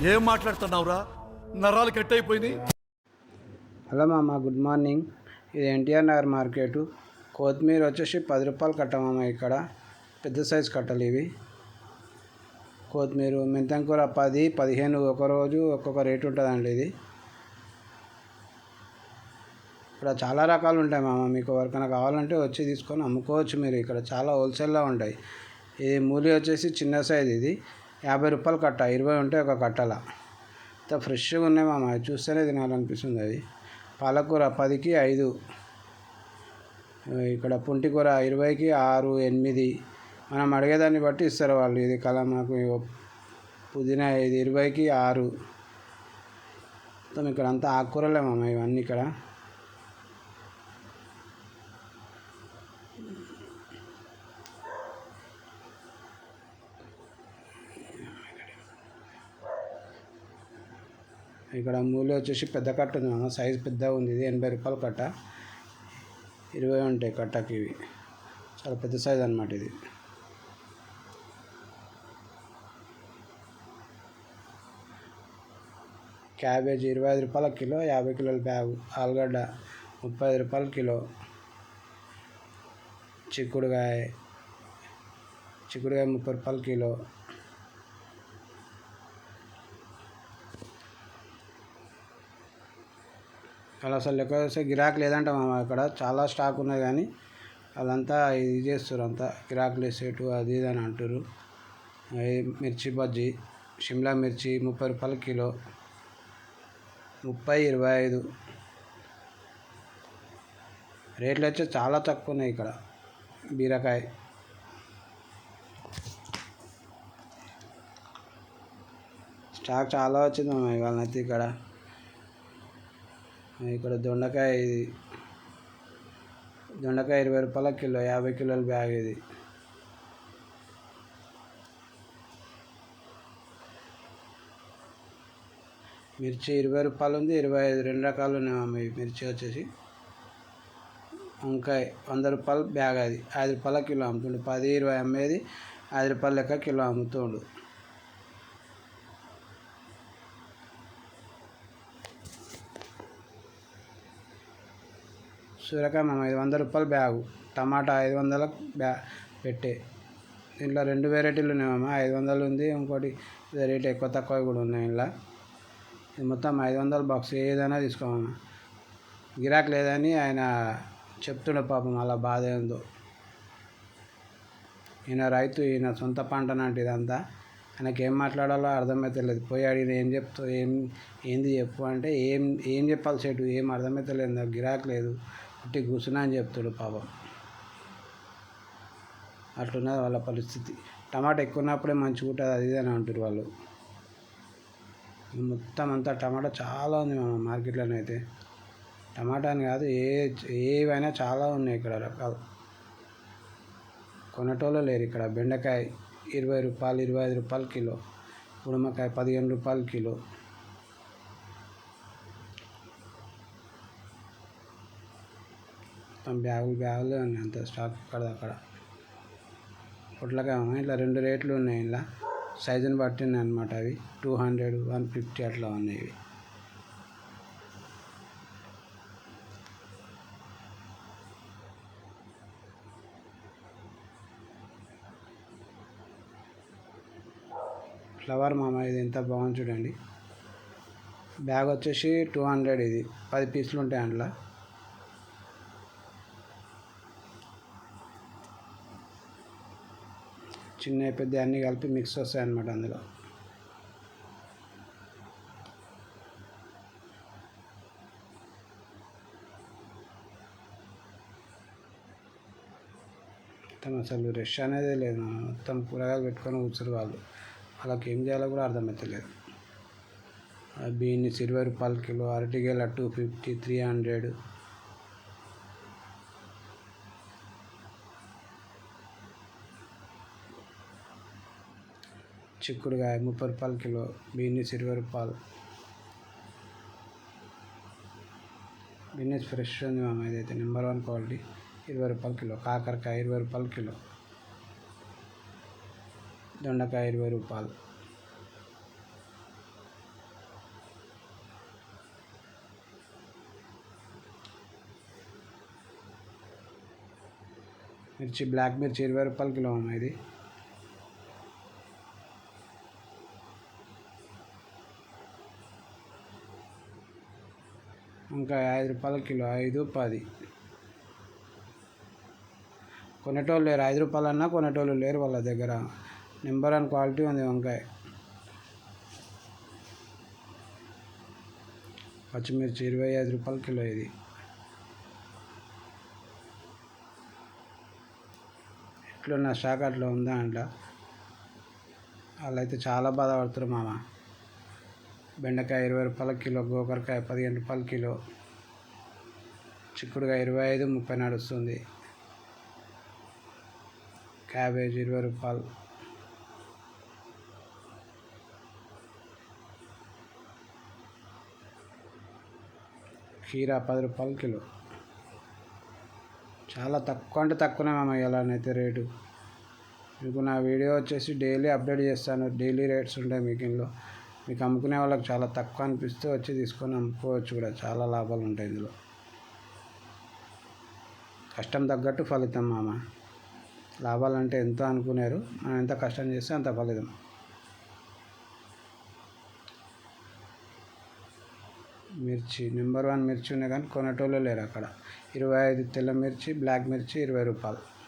ఏం మాట్లాడుతున్నావురా? నరాలు కట్ అయిపోయింది హలో మామ గుడ్ మార్నింగ్. ఇది ఎన్టీఆర్ నగర్ మార్కెట్. కొత్తిమీర వచ్చేసి పది రూపాయలు కట్ట ఇక్కడ. పెద్ద సైజు కట్టలు ఇవి. కొత్తిమీర మెంతం కూర పది పదిహేను ఒక రోజు ఒక్కొక్క రేటు ఉంటుందండి ఇది. ఇక్కడ చాలా రకాలు ఉంటాయి మామ మీకు ఎవరికైనా కావాలంటే వచ్చి తీసుకొని అమ్ముకోవచ్చు మీరు ఇక్కడ. చాలా హోల్సేల్లో ఉంటాయి. ఇది మూలి వచ్చేసి చిన్న సైజ్ ఇది. యాభై రూపాయలు కట్ట ఇరవై ఉంటే ఒక కట్టల. ఇంత ఫ్రెష్గా ఉన్నాయి మామ అది చూస్తేనే తినాలనిపిస్తుంది అది. పాలకూర పదికి ఐదు ఇక్కడ పుంటి కూర ఇరవైకి ఆరు ఎనిమిది. మనం అడిగేదాన్ని బట్టి ఇస్తారు వాళ్ళు. ఇది కలమాకు పుదీనా ఇది ఇరవైకి ఆరు. మొత్తం ఇక్కడ అంతా ఆకుకూరలే మామ ఇవన్నీ ఇక్కడ. ఇక్కడ మూలి వచ్చేసి పెద్ద కట్ట ఉంది సైజ్ పెద్దగా ఉంది. ఇది ఎనభై రూపాయల కట్ట. ఇరవై ఉంటాయి కట్టకి ఇవి. చాలా పెద్ద సైజ్ అనమాట ఇది. క్యాబేజీ ఇరవై ఐదు రూపాయల కిలో యాభై కిలోల బ్యాగు ఆలుగడ్డ ముప్పై ఐదు రూపాయల కిలో చిక్కుడుకాయ చిక్కుడుకాయ ముప్పై రూపాయల కిలో అలా అసలు లెక్క వేస్తే గిరాకీ లేదంట మామ ఇక్కడ చాలా స్టాక్ ఉన్నది కానీ వాళ్ళంతా ఇది చేస్తారు అంతా. గిరాకులు వేసేటు అది ఇది అని అంటారు మిర్చి బజ్జీ షిమ్లా మిర్చి ముప్పై రూపాయల కిలో ముప్పై ఇరవై ఐదు. రేట్లు వచ్చి చాలా తక్కువ ఉన్నాయి ఇక్కడ బీరకాయ. స్టాక్ చాలా వచ్చింది మామ ఇవాళ అయితే ఇక్కడ. ఇక్కడ దొండకాయ ఇది. దొండకాయ ఇరవై రూపాయల కిలో యాభై కిలోల బ్యాగ్ ఇది. మిర్చి ఇరవై రూపాయలు ఉంది ఇరవై ఐదు రెండు రకాలు ఉన్నాయి మిర్చి వచ్చేసి. వంకాయ వంద రూపాయలు బ్యాగ్ అది. ఐదు రూపాయల కిలో అమ్ముతుండు. పది ఇరవై అమ్మేది ఐదు రూపాయల లెక్క కిలో అమ్ముతుండు. సూర్యకాయ ఐదు వందల రూపాయలు బ్యాగు. టమాటా ఐదు వందల బ్యా పెట్టే. దీంట్లో రెండు వెరైటీలు ఉన్నాయి ఐదు వందలు ఉంది ఇంకోటి రేట్ ఎక్కువ తక్కువ కూడా ఉన్నాయి ఇలా ఇది మొత్తం ఐదు వందల బాక్స్ ఏదైనా తీసుకోమమ్మా గిరాక్ లేదని ఆయన చెప్తుండే పాపం అలా బాధ ఏందో. ఈయన రైతు ఈయన సొంత పంట నాటి ఇదంతా. ఆయనకి ఏం మాట్లాడాలో అర్థమవుతలేదు పోయి అడిగిన ఏం చెప్తా ఏం ఏంది చెప్పు అంటే ఏం ఏం చెప్పాలి చెట్టు ఏం అర్థమవుతలేదు నాకు గిరాక్ లేదు. పుట్టి కూర్చున్నా అని చెప్తాడు పాపం. అట్లున్నది వాళ్ళ పరిస్థితి. టమాటా ఎక్కువ ఉన్నప్పుడే మంచిగా ఉంటుంది అది ఇది అని అంటారు వాళ్ళు. మొత్తం అంతా టమాటా చాలా ఉంది మన మార్కెట్లోనే అయితే. టమాటా అని కాదు ఏ ఏవైనా చాలా ఉన్నాయి ఇక్కడ రకాలు. కొనటోళ్ళు లేరు ఇక్కడ. బెండకాయ ఇరవై రూపాయలు ఇరవై ఐదు రూపాయలు కిలో. ఉడమకాయ పదిహేను రూపాయలు కిలో. మొత్తం బ్యాగులు బ్యాగులు ఉన్నాయి అంత స్టాక్ కడదు అక్కడ. పొట్లకాయ ఇట్లా రెండు రేట్లు ఉన్నాయి ఇలా. సైజుని బట్టి అనమాట అవి. టూ హండ్రెడ్ వన్ ఫిఫ్టీ అట్లా ఉన్నాయి ఫ్లవర్ మామ ఇది ఎంత బాగుంది చూడండి. బ్యాగ్ వచ్చేసి టూ హండ్రెడ్ ఇది. పది పీసులు ఉంటాయి అందులో. చిన్న పెద్ద అన్నీ కలిపి మిక్స్ వస్తాయి అన్నమాట అందులో. మొత్తం అసలు రెష్ అనేది లేదు మొత్తం కూరగాయలు పెట్టుకొని కూర్చుని వాళ్ళు. వాళ్ళకి ఏం చేయాలో కూడా అర్థమవుతలేదు బీన్స్ ఇరవై రూపాయల కిలో అరటికాయలు టూ ఫిఫ్టీ త్రీ హండ్రెడ్ చిక్కుడుగాయ ముప్పై రూపాయలు కిలో బీన్స్ ఇరవై రూపాయలు. బీన్స్ ఫ్రెష్ ఉంది మామ ఏదైతే నెంబర్ వన్ క్వాలిటీ ఇరవై రూపాయల కిలో. కాకరకాయ ఇరవై రూపాయల కిలో. దొండకాయ ఇరవై రూపాయలు. మిర్చి బ్లాక్ మిర్చి ఇరవై రూపాయల కిలో అమ్మ ఇది. ఇంకా ఐదు రూపాయల కిలో ఐదు పది. కొనేటోళ్ళు లేరు ఐదు రూపాయలు అన్నా కొనేటోళ్ళు లేరు వాళ్ళ దగ్గర. నెంబర్ అండ్ క్వాలిటీ ఉంది వంకాయ. పచ్చిమిర్చి ఇరవై ఐదు రూపాయల కిలో ఇది. ఎట్లున్న షాక్ అట్లా ఉందా అంట. వాళ్ళైతే చాలా బాధపడుతారు మామ. బెండకాయ ఇరవై రూపాయల కిలో గోకరకాయ పదిహేను రూపాయల కిలో చిక్కుడుకాయ ఇరవై ఐదు ముప్పై నడుస్తుంది క్యాబేజ్ ఇరవై రూపాయలు. కీరా పది రూపాయలు కిలో. చాలా తక్కువ అంటే తక్కువనే మేము ఎలానైతే రేటు. మీకు నా వీడియో వచ్చేసి డైలీ అప్డేట్ చేస్తాను. డైలీ రేట్స్ ఉంటాయి మీకు ఇందులో. మీకు అమ్ముకునే వాళ్ళకి చాలా తక్కువ అనిపిస్తే వచ్చి తీసుకొని అమ్ముకోవచ్చు కూడా. చాలా లాభాలు ఉంటాయి ఇందులో. కష్టం తగ్గట్టు ఫలితం మామ. లాభాలంటే ఎంత అనుకున్నారు మనం ఎంత కష్టం చేస్తే అంత ఫలితం. మిర్చి నెంబర్ వన్ మిర్చి ఉన్నాయి కానీ కొనేటోళ్ళు లేరు అక్కడ. ఇరవై ఐదు తెల్ల మిర్చి బ్లాక్ మిర్చి ఇరవై రూపాయలు.